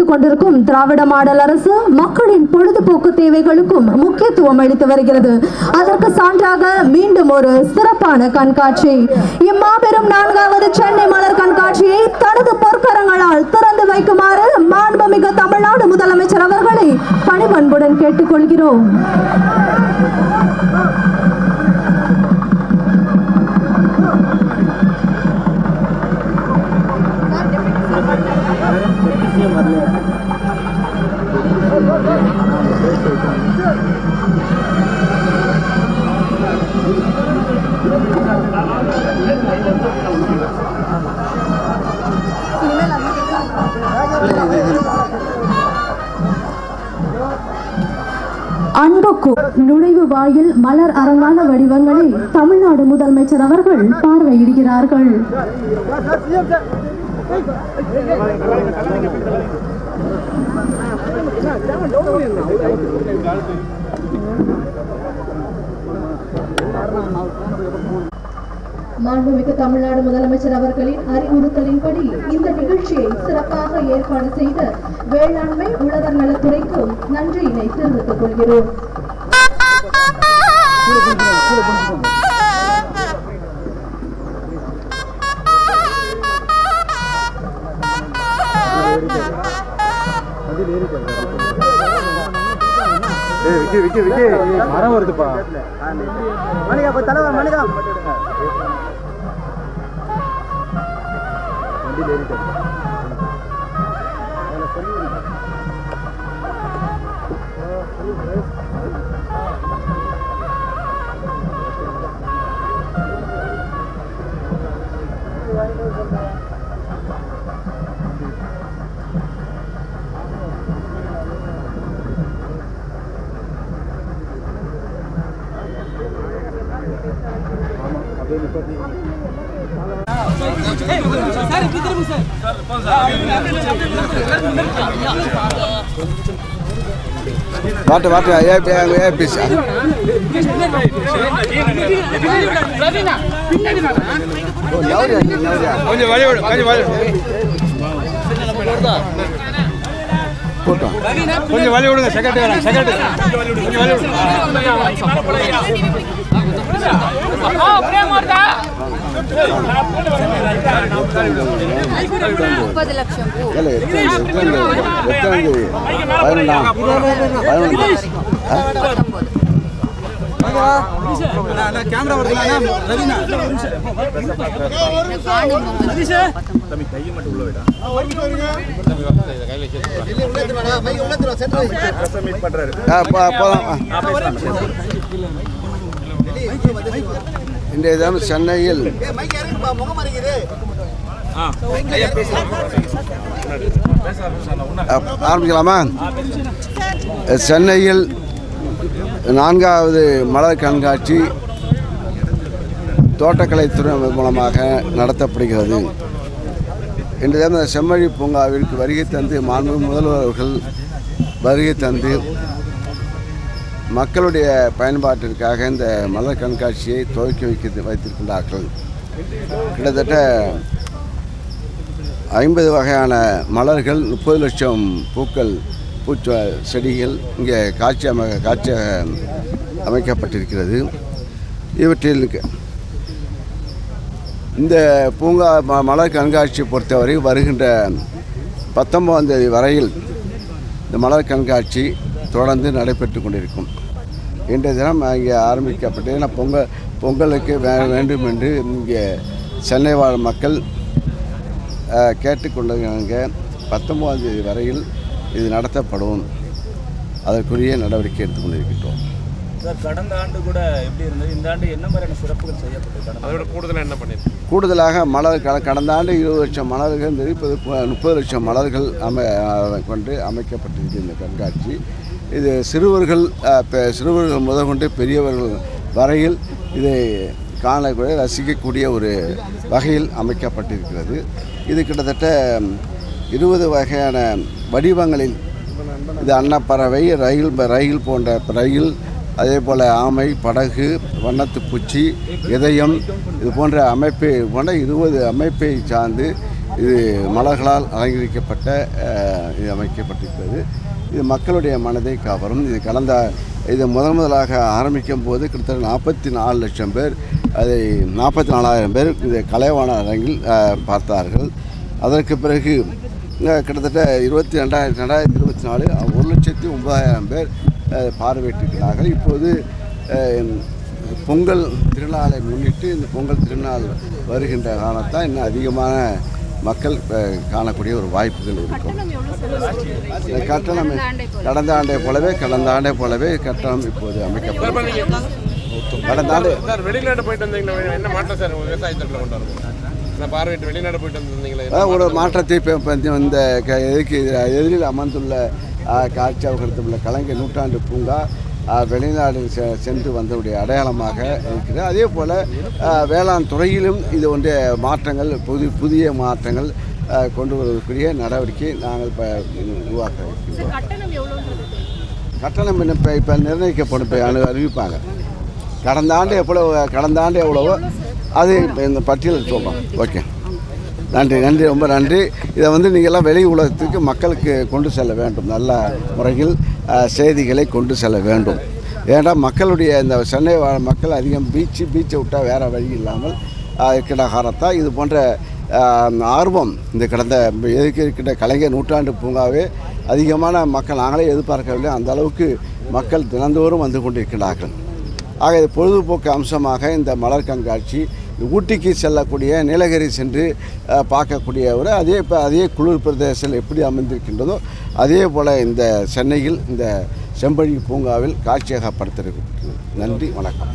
முன்னெடுத்துக் கொண்டிருக்கும் திராவிட மாடல் அரசு மக்களின் பொழுதுபோக்கு தேவைகளுக்கும் முக்கியத்துவம் அளித்து வருகிறது. அதற்கு சான்றாக மீண்டும் ஒரு சிறப்பான கண்காட்சி. இம்மாபெரும் நான்காவது சென்னை மலர் கண்காட்சியை தனது பொற்கரங்களால் திறந்து வைக்குமாறு மாண்புமிகு தமிழ்நாடு முதலமைச்சர் அவர்களை பணிபண்புடன் கேட்டுக்கொள்கிறோம். அன்புக்கு நுழைவு வாயில் மலர் அரங்கான வடிவங்களை தமிழ்நாடு முதலமைச்சர் அவர்கள் பார்வையிடுகிறார்கள். மாண்புமிகு தமிழ்நாடு முதலமைச்சர் அவர்களின் அறிவுறுத்தலின்படி இந்த நிகழ்ச்சியை சிறப்பாக ஏற்பாடு செய்த வேளாண்மை உழவர் நலத்துறைக்கும் நன்றியினை தெரிவித்துக் கொள்கிறோம். விக்கி விக்கி விக்கி மரம் வருதுப்பா மணிகா போய் தலைவர் மணிகா வண்டியில் ஏறிட்டேன் Thank you. வாட்டு வாட்டு ஏபி ஏபி சார் கொஞ்சம் கொஞ்சம் கூட்டம் கொஞ்சம் வழி விடுங்க செக்ரட்டரி வராங்க செக்ரட்டரி கொஞ்சம் வழி விடுங்க. முப்பது லட்சம் பதினொன்றாம் கேமரா வருதுண்ணா ரவினா இந்த காணும் பொங்கல் ஆ போ போதும் இன்றைய தினம் சென்னையில். ஆரம்பிக்கலாமா? சென்னையில் நான்காவது மலர் கண்காட்சி தோட்டக்கலைத்துறை மூலமாக நடத்தப்படுகிறது. இன்று அந்த செம்மொழி பூங்காவிற்கு வருகை தந்து மாண்பு முதல்வர்கள் வருகை தந்து மக்களுடைய பயன்பாட்டிற்காக இந்த மலர் கண்காட்சியை துவக்கி வைக்க வைத்திருக்கின்றார்கள். கிட்டத்தட்ட ஐம்பது வகையான மலர்கள் முப்பது லட்சம் பூக்கள் பூச்ச செடிகள் இங்கே காட்சி அமை காட்சியாக அமைக்கப்பட்டிருக்கிறது. இவற்றில் இந்த பூங்கா ம- மலர் கண்காட்சி பொறுத்தவரை வருகின்ற பத்தொன்பதாம் தேதி வரையில் இந்த மலர் கண்காட்சி தொடர்ந்து நடைபெற்று கொண்டிருக்கும். இன்றைய தினம் இங்கே ஆரம்பிக்கப்பட்டு ஏன்னா பொங்கல் பொங்கலுக்கு வே வேண்டும் என்று இங்கே சென்னை வாழ் மக்கள் கேட்டுக்கொண்டிருக்காங்க. பத்தொன்பதாம் தேதி வரையில் இது நடத்தப்படும். அதற்குரிய நடவடிக்கை எடுத்துக்கொண்டிருக்கின்றோம் சார் கடந்த ஆண்டு கூட எப்படி இருந்தது? இந்த ஆண்டு என்ன மாதிரியான சிறப்புகள் செய்யப்பட்டது அதோட கூடுதலாக என்ன பண்ணிருக்கு? கூடுதலாக மலர் கட கடந்த ஆண்டு இருபது லட்சம் மலர்கள் இருந்தது இப்போது ப- முப்பது லட்சம் மலர்கள் அமை கொண்டு அமைக்கப்பட்டிருக்கு இந்த கண்காட்சி. இது சிறுவர்கள் அஹ், பெ- சிறுவர்கள் முதற்கொண்டு பெரியவர்கள் வரையில் இதை காணக்கூடிய ரசிக்கக்கூடிய ஒரு வகையில் அமைக்கப்பட்டிருக்கிறது. இது கிட்டத்தட்ட இருபது வகையான வடிவங்களில் இது அன்னப்பறவை ரயில் ரயில் போன்ற ரயில் அதே போல் ஆமை படகு வண்ணத்து பூச்சி இதயம் இது போன்ற அமைப்பை போன்ற இருபது அமைப்பை சார்ந்து இது மலர்களால் அலங்கரிக்கப்பட்ட இது அமைக்கப்பட்டிருக்கிறது. இது மக்களுடைய மனதை கவரும் இது கடந்த இது முதன் முதலாக ஆரம்பிக்கும் போது கிட்டத்தட்ட நாற்பத்தி நாலு லட்சம் பேர் அதை நாற்பத்தி நாலாயிரம் பேர் இது கலைவாண அரங்கில் பார்த்தார்கள். அதற்கு பிறகு கிட்டத்தட்ட இருபத்தி ரெண்டாயிரத்தி ரெண்டாயிரத்தி இருபத்தி நாலு ஒரு லட்சத்தி ஒன்பதாயிரம் பேர் பார்வையிட்டிருக்கிறார்கள். இப்போது பொங்கல் திருநாளை முன்னிட்டு இந்த பொங்கல் திருநாள் வருகின்ற காரணத்தான் இன்னும் அதிகமான மக்கள் காணக்கூடிய ஒரு வாய்ப்புகள் இருக்கும். இந்த கட்டணம் கடந்த ஆண்டை போலவே. கடந்த ஆண்டை போலவே கட்டணம் இப்போது அமைக்கப்படும். கடந்த ஆண்டு சார் வெளிநாடு போயிட்டு வந்தீங்களா? என்ன மாற்றம் சார் விவசாயத்தில் கொண்டு அதாவது ஒரு மாற்றத்தை இந்த க- எதுக்கு எதிரில் அமர்ந்துள்ள காட்சி கலைஞர் நூற்றாண்டு பூங்கா வெளிநாடு செ- சென்று வந்தவுடைய அடையாளமாக இருக்கிறது அதே போல் வேளாண் துறையிலும் இது ஒன்றிய மாற்றங்கள் புது புதிய மாற்றங்கள் கொண்டு வருவதற்குரிய நடவடிக்கை நாங்கள் இப்போ உருவாக்க கட்டணம் இப்போ இப்போ நிர்ணயிக்கப்படும் இப்போ அனு அறிவிப்பாங்க. கடந்த ஆண்டு எவ்வளோ கடந்த ஆண்டு எவ்வளவோ அது இப்போ இந்த பட்டியலில் சொல்கிறோம் ஓகே. நன்றி நன்றி ரொம்ப நன்றி. இதை வந்து நீங்கள்லாம் வெளி உலகத்துக்கு மக்களுக்கு கொண்டு செல்ல வேண்டும். நல்ல முறையில் செய்திகளை கொண்டு செல்ல வேண்டும். ஏன்னா மக்களுடைய இந்த சென்னை வாழ் மக்கள் அதிகம் பீச்சு பீச்சை விட்டால் வேறு வழி இல்லாமல் அஹ், இது போன்ற ஆர்வம் இந்த கடந்த எதுக்கு இருக்கின்ற கலைஞர் நூற்றாண்டு பூங்காவே அதிகமான மக்கள் நாங்களே எதிர்பார்க்கவில்லை. அந்த அளவுக்கு மக்கள் தினந்தோறும் வந்து கொண்டிருக்கிறார்கள். ஆக இது பொழுதுபோக்கு அம்சமாக இந்த மலர் கண்காட்சி ஊட்டிக்கு செல்லக்கூடிய நீலகிரி சென்று பார்க்கக்கூடிய ஒரு அதே இப்போ அதே குளிர் பிரதேசத்தில் எப்படி அமைந்திருக்கின்றதோ அதே போல் இந்த சென்னையில் இந்த செம்பழி பூங்காவில் காட்சியகப்படுத்திருக்கு நன்றி வணக்கம்.